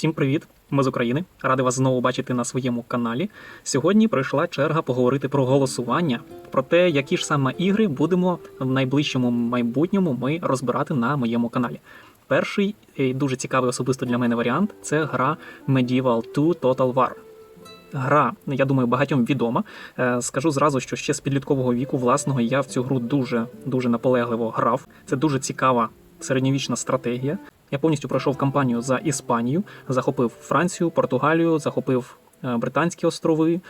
Всім привіт! Ми з України. Радий вас знову бачити на своєму каналі. Сьогодні прийшла черга поговорити про голосування, про те, які ж саме ігри будемо в найближчому майбутньому ми розбирати на моєму каналі. Перший і дуже цікавий особисто для мене варіант це гра Medieval 2 Total War. Гра, я думаю, багатьом відома. Е, Скажу зразу, що ще з підліткового віку власного я в цю гру дуже дуже наполегливо грав. Це дуже цікава середньовічна стратегія. Я повністю пройшов кампанію за Іспанію, захопив Францію, Португалію, захопив е, Британські острови,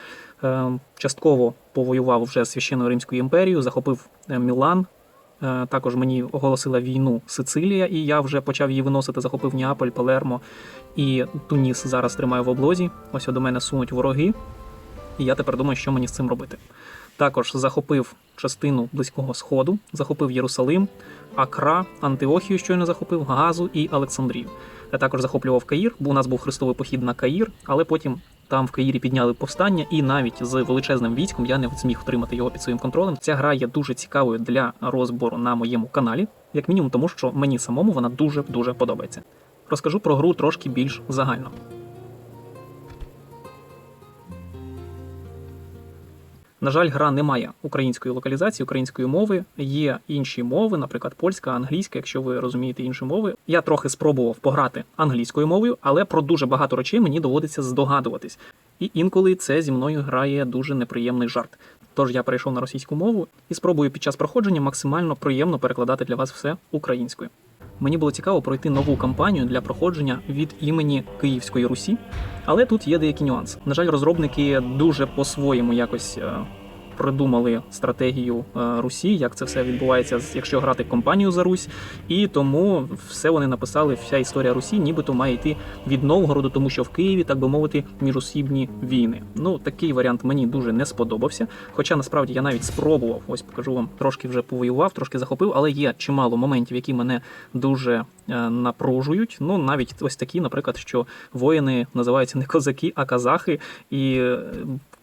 е, частково повоював вже з Священною Римською імперією, захопив е, Мілан. Також мені оголосила війну Сицилія, і я вже почав її виносити, захопив Неаполь, Палермо і Туніс зараз тримаю в облозі. Ось до мене сунуть вороги. І я тепер думаю, що мені з цим робити. Також захопив частину Близького Сходу, захопив Єрусалим, Акра, Антиохію, щойно захопив, Газу і Олександрію. Я також захоплював Каїр, бо у нас був хрестовий похід на Каїр, але потім там в Каїрі підняли повстання, і навіть з величезним військом я не зміг втримати його під своїм контролем. Ця гра є дуже цікавою для розбору на моєму каналі, як мінімум, тому що мені самому вона дуже дуже подобається. Розкажу про гру трошки більш загально. На жаль, гра не має української локалізації, української мови. Є інші мови, наприклад, польська, англійська, якщо ви розумієте інші мови. Я трохи спробував пограти англійською мовою, але про дуже багато речей мені доводиться здогадуватись. І інколи це зі мною грає дуже неприємний жарт. Тож я перейшов на російську мову і спробую під час проходження максимально приємно перекладати для вас все українською. Мені було цікаво пройти нову кампанію для проходження від імені Київської Русі, але тут є деякі нюанси. На жаль, розробники дуже по-своєму якось придумали стратегію е, Русі, як це все відбувається, якщо грати компанію за Русь, і тому все вони написали, вся історія Русі, нібито має йти від Новгороду, тому що в Києві, так би мовити, міжусібні війни. Ну такий варіант мені дуже не сподобався. Хоча насправді я навіть спробував, ось покажу вам, трошки вже повоював, трошки захопив, але є чимало моментів, які мене дуже е, напружують. Ну навіть ось такі, наприклад, що воїни називаються не козаки, а казахи, і е,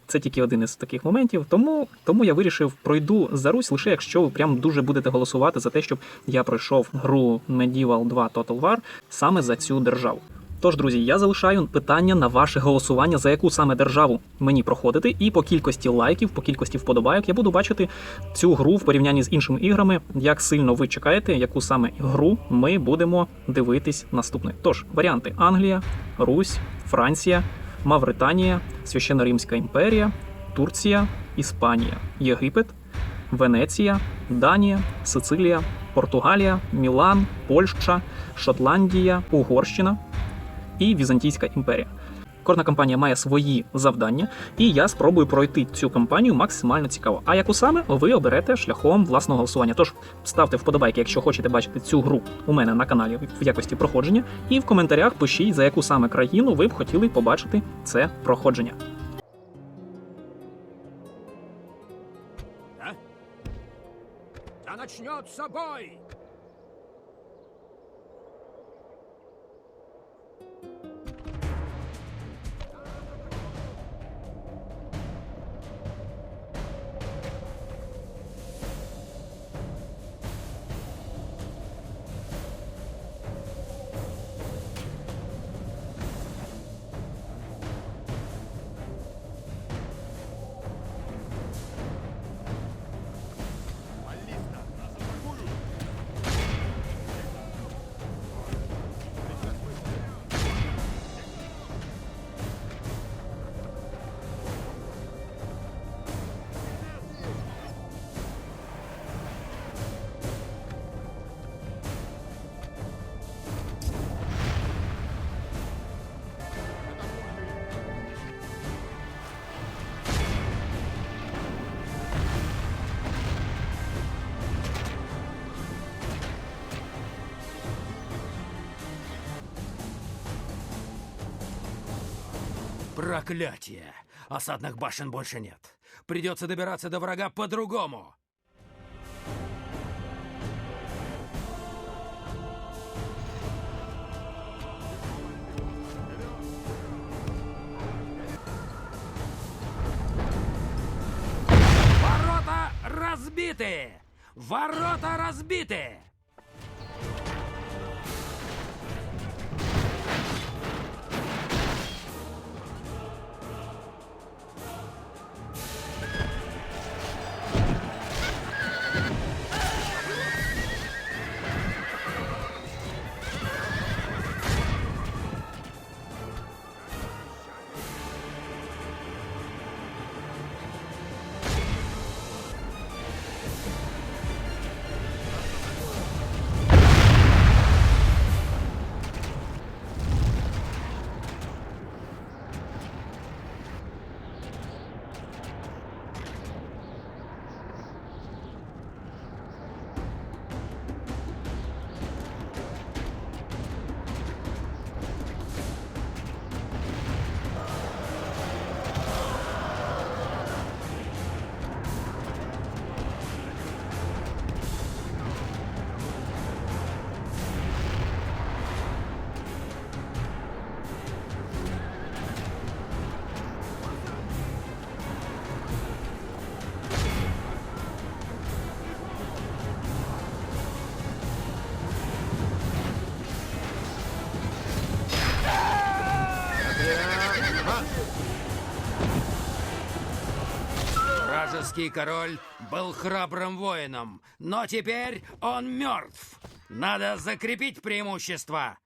це тільки один із таких моментів. Тому, тому я вирішив пройду за Русь лише якщо ви прям дуже будете голосувати за те, щоб я пройшов гру Medieval 2 Total War саме за цю державу. Тож, друзі, я залишаю питання на ваше голосування, за яку саме державу мені проходити, і по кількості лайків, по кількості вподобайок я буду бачити цю гру в порівнянні з іншими іграми, як сильно ви чекаєте, яку саме гру ми будемо дивитись наступною. Тож, варіанти: Англія, Русь, Франція, Мавританія, Священна Римська імперія, Турція, Іспанія, Єгипет, Венеція, Данія, Сицилія, Португалія, Мілан, Польща, Шотландія, Угорщина і Візантійська імперія. Кожна кампанія має свої завдання, і я спробую пройти цю кампанію максимально цікаво. А яку саме ви оберете шляхом власного голосування? Тож ставте вподобайки, якщо хочете бачити цю гру у мене на каналі в якості проходження, і в коментарях пишіть, за яку саме країну ви б хотіли побачити це проходження. Да? Да начнется бой! Проклятие! Осадных башен больше нет. Придется добираться до врага по-другому. Ворота разбиты! Ворота разбиты! Вражеский король был храбрым воином, но теперь он мертв. Надо закрепить преимущество.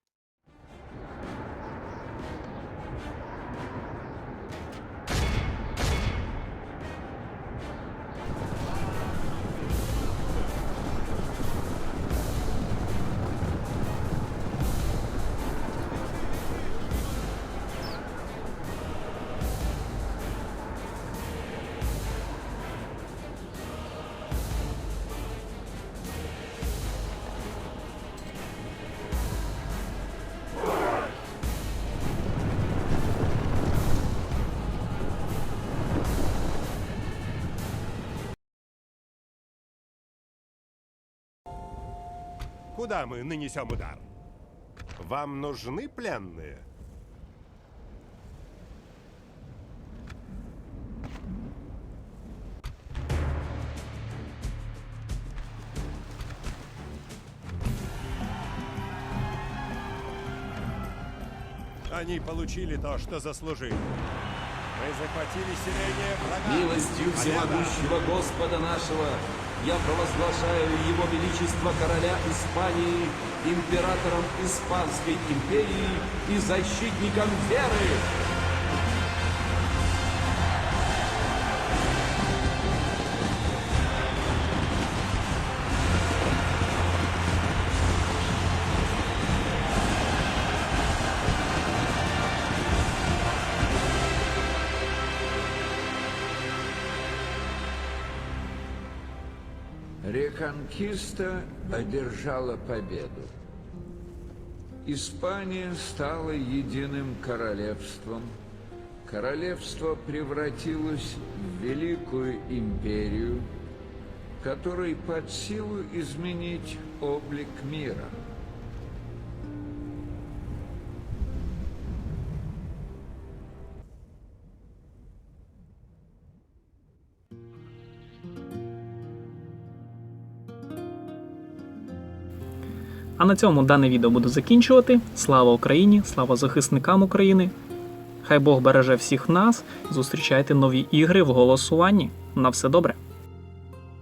Куда мы нанесем удар? Вам нужны пленные? Они получили то, что заслужили. Мы захватили селение врага. Милостью всемогущего Господа нашего я провозглашаю Его Величество Короля Испании императором Испанской империи и защитником веры. Реконкиста одержала победу. Испания стала единым королевством. Королевство превратилось в великую империю, которой под силу изменить облик мира. А на цьому дане відео буду закінчувати. Слава Україні! Слава захисникам України! Хай Бог береже всіх нас. Зустрічайте нові ігри в голосуванні. На все добре!